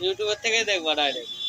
ইউটিউবের থেকে দেখবা ডাইরেক্ট